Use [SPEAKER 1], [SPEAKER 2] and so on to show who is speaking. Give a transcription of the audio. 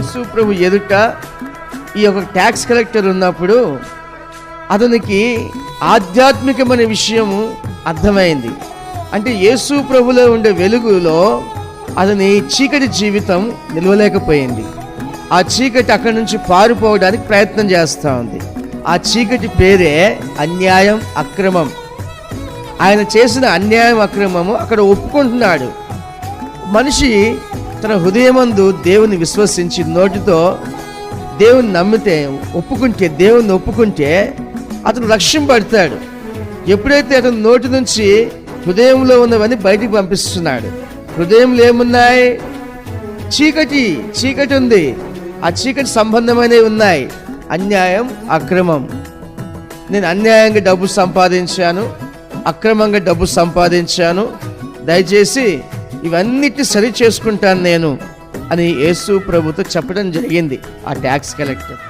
[SPEAKER 1] యేసు ప్రభు ఎదుట ఈ యొక్క ట్యాక్స్ కలెక్టర్ ఉన్నప్పుడు అతనికి ఆధ్యాత్మికమైన విషయము అర్థమైంది. అంటే యేసు ప్రభులో ఉండే వెలుగులో అతని చీకటి జీవితం నిలవలేకపోయింది. ఆ చీకటి అక్కడి నుంచి పారిపోవడానికి ప్రయత్నం చేస్తూ ఉంది. ఆ చీకటి పేరే అన్యాయం అక్రమం. ఆయన చేసిన అన్యాయం అక్రమము అక్కడ ఒప్పుకుంటున్నాడు. మనిషి తన హృదయమందు దేవుని విశ్వసించి నోటితో దేవుని నమ్మితే ఒప్పుకుంటే దేవుని ఒప్పుకుంటే అతను రక్షింపడతాడు ఎప్పుడైతే అతను నోటి నుంచి హృదయంలో ఉన్నవన్నీ బయటికి పంపిస్తున్నాడు. హృదయంలో ఏమున్నాయి? చీకటి చీకటి ఉంది. ఆ చీకటి సంబంధమైనవి ఉన్నాయి. అన్యాయం అక్రమం. నేను అన్యాయంగా డబ్బు సంపాదించాను అక్రమంగా డబ్బు సంపాదించాను. దయచేసి ఇవన్నిటి సరి చేసుకుంటాను నేను అని యేసు ప్రభుతో చెప్పడం జరిగింది ఆ ట్యాక్స్ కలెక్టర్